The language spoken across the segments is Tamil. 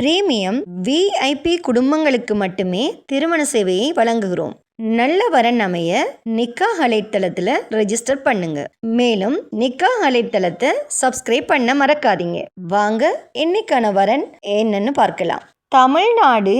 பிரீமியம் விஐபி குடும்பங்களுக்கு மட்டுமே திருமண சேவையை வழங்குகிறோம். நல்ல வரன் அமைய நிக்கா அலைத்தளத்தில் ரெஜிஸ்டர் பண்ணுங்க. மேலும் நிக்கா அலைத்தளத்தை சப்ஸ்கிரைப் பண்ண மறக்காதீங்க. வாங்க இன்னைக்கான வரன் என்னன்னு பார்க்கலாம். தமிழ்நாடு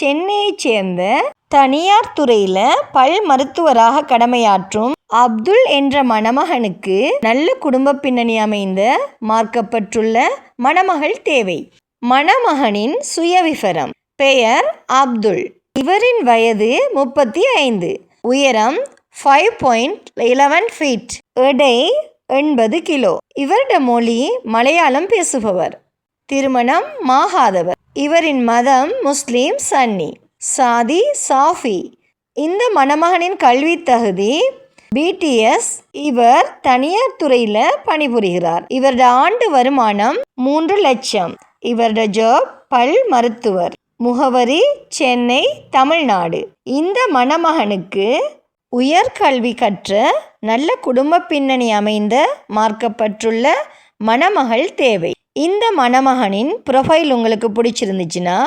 சென்னையைச் சேர்ந்த தனியார் துறையில் பல் மருத்துவராக கடமையாற்றும் அப்துல் என்ற மணமகனுக்கு நல்ல குடும்ப பின்னணி அமைந்த மார்க்கப்பட்டுள்ள மணமகள் தேவை. மணமகனின் சுயவிவரம். பெயர் அப்துல். இவரின் வயது முப்பத்தி ஐந்து உயரம் ஃபைவ் பாயிண்ட் இலவன் ஃபீட் எடை எண்பது கிலோ. இவருடைய மொழி மலையாளம் பேசுபவர். திருமணம் மாகாதவர். இவரின் மதம் முஸ்லீம் சன்னி. சாதி சாஃபி. இந்த மணமகனின் கல்வி தகுதி பிடிஎஸ் இவர் தனியார் துறையில் பணிபுரிகிறார். இவரது ஆண்டு வருமானம் மூன்று லட்சம். இவரோட ஜாப் பல் மருத்துவர். முகவரி சென்னை தமிழ்நாடு. இந்த மணமகனுக்கு உயர்கல்வி கற்ற நல்ல குடும்ப பின்னணி அமைந்த மார்க்கப்பட்டுள்ள மணமகள் தேவை. இந்த மணமகனின் ப்ரொஃபைல் உங்களுக்கு பிடிச்சிருந்துச்சுன்னா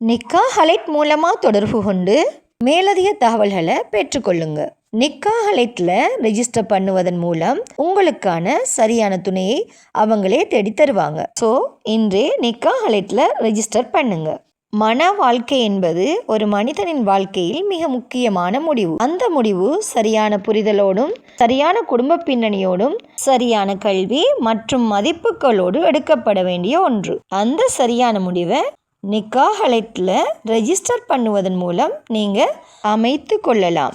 நிக்கா ஹலைட் மூலமாக தொடர்பு கொண்டு மேலதிக தகவல்களை பெற்றுக்கொள்ளுங்கள் நிக்காகலைட்டில் ரெஜிஸ்டர் பண்ணுவதன் மூலம் உங்களுக்கான சரியான துணையை அவங்களே தேடி தருவாங்க. ஸோ இன்றே நிக்காகலைட்டில் ரெஜிஸ்டர் பண்ணுங்க. மன வாழ்க்கை என்பது ஒரு மனிதனின் வாழ்க்கையில் மிக முக்கியமான முடிவு. அந்த முடிவு சரியான புரிதலோடும் சரியான குடும்ப பின்னணியோடும் சரியான கல்வி மற்றும் மதிப்புகளோடு எடுக்கப்பட வேண்டிய ஒன்று. அந்த சரியான முடிவை நிக்காஹலைட்டில் ரெஜிஸ்டர் பண்ணுவதன் மூலம் நீங்கள் அமைத்து கொள்ளலாம்.